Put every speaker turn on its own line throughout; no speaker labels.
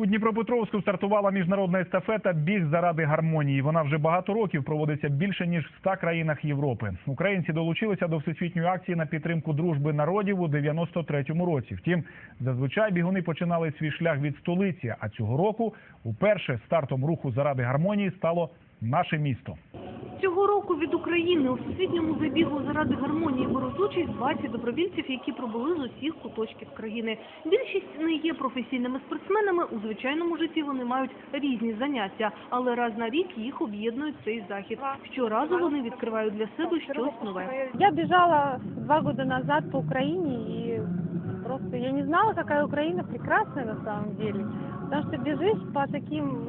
У Дніпропетровську стартувала міжнародна естафета Біг заради гармонії. Вона вже багато років проводиться більше ніж в 100 країнах Європи. Українці долучилися до всесвітньої акції на підтримку дружби народів у 93-му році. Втім, зазвичай бігуни починали свій шлях від столиці. А цього року уперше стартом руху заради гармонії стало наше місто.
Цього року від України у всесвітньому забігу заради гармонії беруть участь 20 добровільців, які прибули з усіх куточків країни. Більшість не є професійними спортсменами. У звичайному житті вони мають різні заняття, але раз на рік їх об'єднує цей захід. Щоразу вони відкривають для себе щось нове.
Я бежала два года назад по Украине и просто я не знала, какая Украина прекрасная на самом деле. Потому что бежишь по таким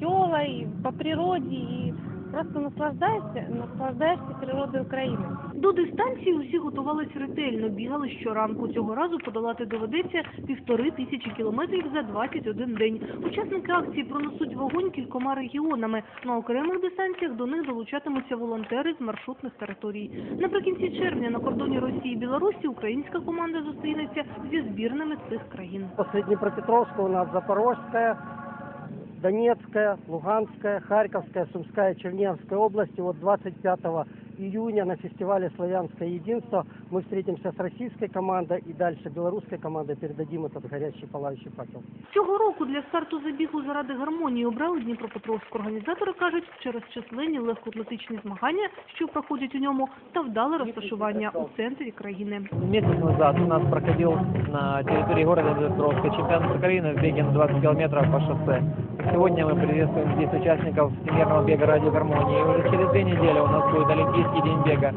села, и по природе, и просто наслаждаешься, наслаждаешься природой Украины.
До дистанції усі готувалися ретельно, бігали щоранку. Цього разу подолати доведеться півтори тисячі кілометрів за 21 день. Учасники акції пронесуть вогонь кількома регіонами. На окремих дистанціях до них долучатимуться волонтери з маршрутних територій. Наприкінці червня на кордоні Росії і Білорусі українська команда зустрінеться зі збірними цих країн.
После Днепропетровска у нас Запорожская, Донецкая, Луганская, Харьковская, Сумская, Черниговская области. Вот 25 июня на фестивале «Славянское единство» мы встретимся с российской командой и дальше белорусской командой передадим этот горящий пылающий факел.
Цього року для старту забігу заради гармонії обрали Дніпропетровську. Організатори кажуть, через численні легкоатлетичні змагання, що проходять у ньому, та вдале розташування у центрі країни.
Месяц назад у нас проходил на территории города Днепровска чемпионат Украины в беге на 20 километров по шоссе. Сегодня мы приветствуем здесь участников Всемирного бега ради гармонии. Уже через две недели у нас будет Олимпийский день бега.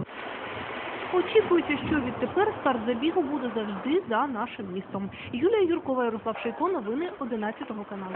Очікується, що відтепер старт забігу буде завжди за нашим містом. Юлія Юркова, Ярослав Шейко, новини 11 каналу.